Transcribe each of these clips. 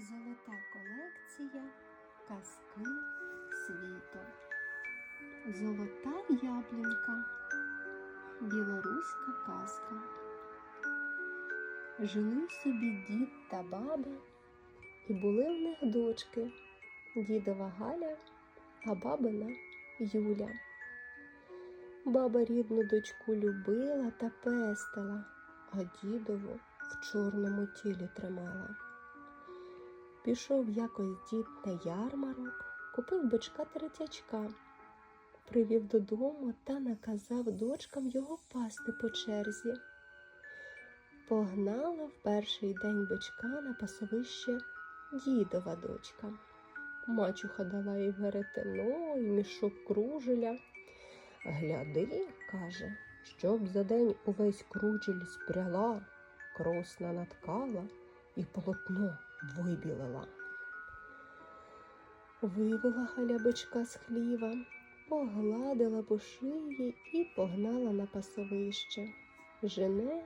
Золота колекція казки світу. Золота яблунька. Білоруська казка. Жили собі дід та баба, і були в них дочки дідова Галя, а бабина Юля. Баба рідну дочку любила та пестила, а дідову в чорному тілі тримала. Пішов якось дід на ярмарок, купив бичка третячка, привів додому та наказав дочкам його пасти по черзі. Погнала в перший день бичка на пасовище дідова дочка. Мачуха дала їй веретено і мішок кружеля. Гляди, каже, щоб за день увесь кружель спряла, кросна наткала і полотно вибілила. Вивела Галя бичка з хліва, погладила по шиї і погнала на пасовище. Жене,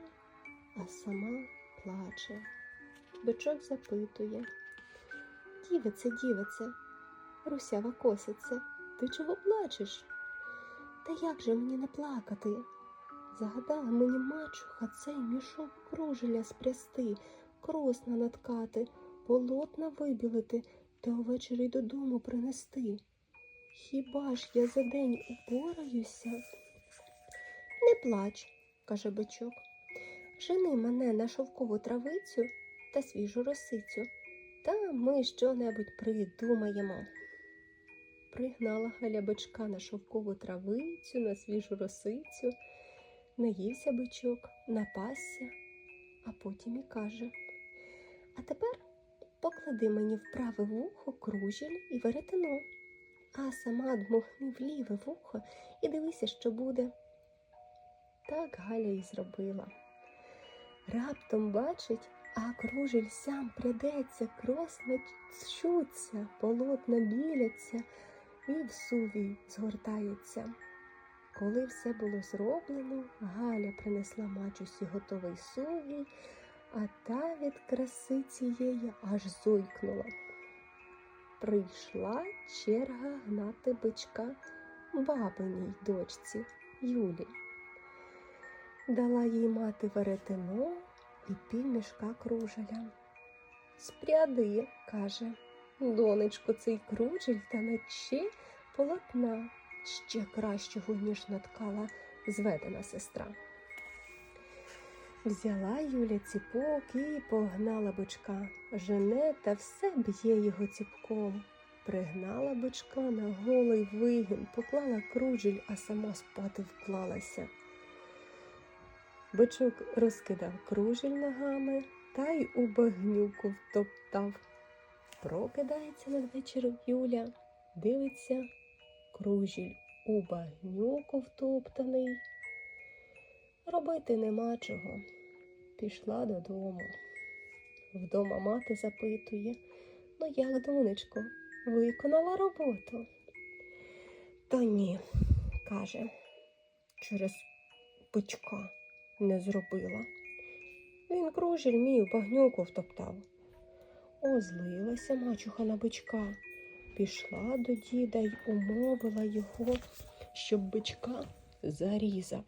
а сама плаче. Бичок запитує. Дівице, дівице, русява косице, ти чого плачеш? Та як же мені не плакати? Загадала мені мачуха цей мішок кружеля спрясти, кросна наткати, полотна вибілити та увечері додому принести. Хіба ж я за день упораюся? Не плач, каже бичок. Жени мене на шовкову травицю та свіжу росицю, та ми що-небудь придумаємо. Пригнала Галя бичка на шовкову травицю, на свіжу росицю, наївся бичок, напасся, а потім і каже А тепер поклади мені в праве вухо кружель і веретено, а сама дмухни в ліве вухо і дивися, що буде. Так Галя і зробила. Раптом бачить, а кружель сам прядеться, кросна чуться, полотна біляться і в сувій згортаються. Коли все було зроблено, Галя принесла мачусі готовий сувій, а та від краси цієї аж зойкнула. Прийшла черга гнати бичка бабиній дочці Юлі. Дала їй мати веретено і півмішка кружеля. Спряди, каже, донечко, цей кружель та наче полотна ще кращого, ніж наткала зведена сестра. Взяла Юля ціпок і погнала бичка. Жене та все б'є його ціпком. Пригнала бичка на голий вигін, поклала кружель, а сама спати вклалася. Бичок розкидав кружель ногами та й у багнюку втоптав. Прокидається надвечір Юля, дивиться, кружіль у багнюку втоптаний. Робити нема чого. Пішла додому. Вдома мати запитує, ну як, донечко, виконала роботу? Та ні, каже, через бичка не зробила. Він кружель мій у багнюку втоптав. Озлилася мачуха на бичка, пішла до діда й умовила його, щоб бичка зарізав.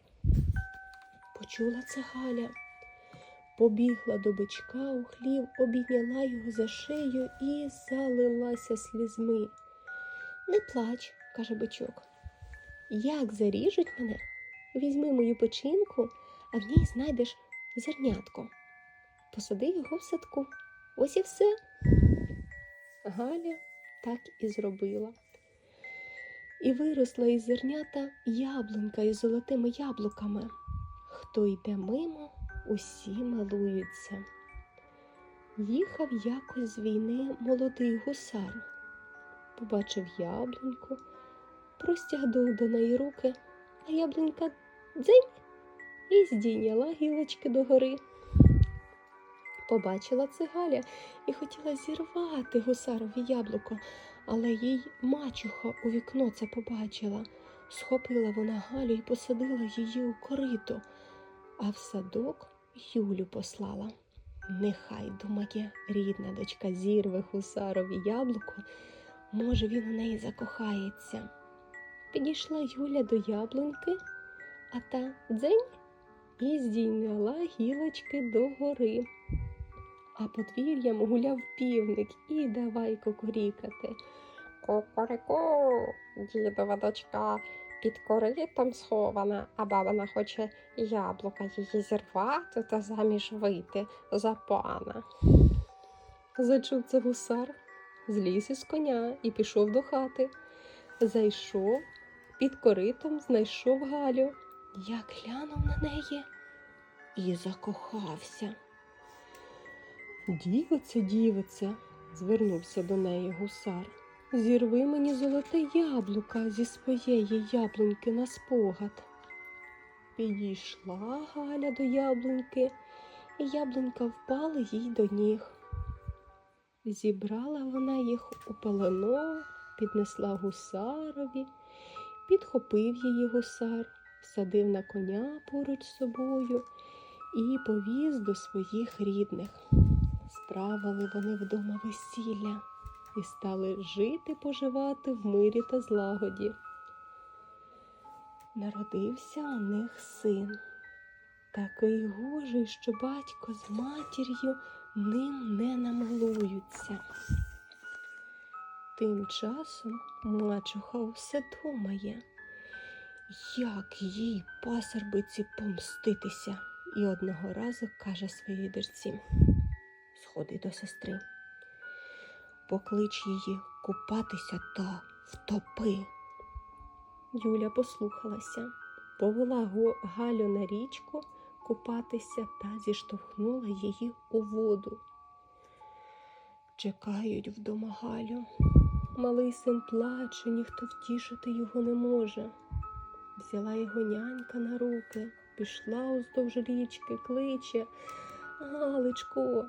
Почула це Галя, побігла до бичка у хлів, обійняла його за шию і залилася слізьми. Не плач, каже бичок. Як заріжуть мене, візьми мою печінку, а в ній знайдеш зернятко. Посади його в садку. Ось і все. Галя так і зробила. І виросла із зернята яблунька із золотими яблуками. Хто йде мимо, усі милуються. Їхав якось з війни молодий гусар, побачив яблуньку, простягнув до неї руки, а яблунька дзень і здійняла гілочки догори. Побачила це Галя і хотіла зірвати гусарові яблуко, але їй мачуха у вікно це побачила. Схопила вона Галю і посадила її у корито, а в садок Юлю послала. Нехай думає рідна дочка зірве гусарові яблуко, може він у неї закохається. Підійшла Юля до яблуньки, а та дзень і здійняла гілочки догори. А подвір'ям гуляв півник і давай кукурікати. Кукурику, дідова дочка під коритом схована, а бабина хоче яблука її зірвати та заміж вийти за пана. Зачув це гусар, зліз із коня і пішов до хати. Зайшов, під коритом знайшов Галю. Як глянув на неї і закохався. Дівице, дівице, звернувся до неї гусар. Зірви мені золоте яблука зі своєї яблуньки на спогад. Підійшла Галя до яблуньки, і яблунька впала їй до ніг. Зібрала вона їх у полоно, піднесла гусарові, підхопив її гусар, садив на коня поруч з собою і повіз до своїх рідних. Справили вони вдома весілля і стали жити поживати в мирі та злагоді. Народився у них син, такий гожий, що батько з матір'ю ним не намилуються. Тим часом мачуха все думає, як їй пасербиці помститися, і одного разу каже своїй дочці Сходи до сестри, поклич її купатися та втопи. Юля послухалася, повела Галю на річку купатися та зіштовхнула її у воду. Чекають вдома Галю. Малий син плаче, ніхто втішити його не може. Взяла його нянька на руки, пішла уздовж річки, кличе. Галичко,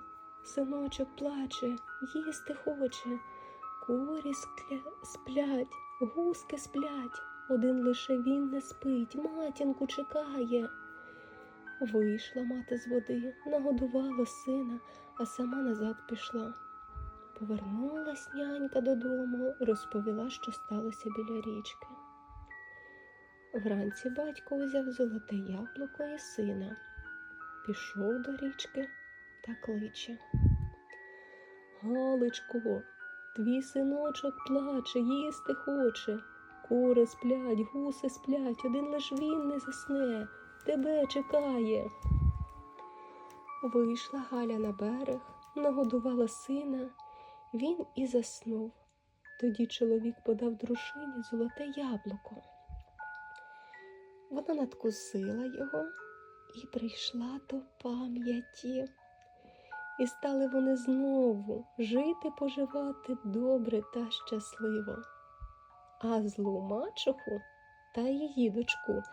синочок плаче, їсти хоче. Курі скля... сплять, гуски сплять. Один лише він не спить, матінку чекає. Вийшла мати з води, нагодувала сина, а сама назад пішла. Повернулась нянька додому, розповіла, що сталося біля річки. Вранці батько узяв золоте яблуко і сина, пішов до річки та кличе. Галичко, твій синочок плаче, їсти хоче. Кури сплять, гуси сплять, один лиш він не засне, тебе чекає. Вийшла Галя на берег, нагодувала сина, він і заснув. Тоді чоловік подав дружині золоте яблуко. Вона надкусила його і прийшла до пам'яті. І стали вони знову жити, поживати добре та щасливо. А злу мачуху та її дочку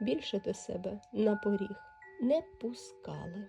більше до себе на поріг не пускали.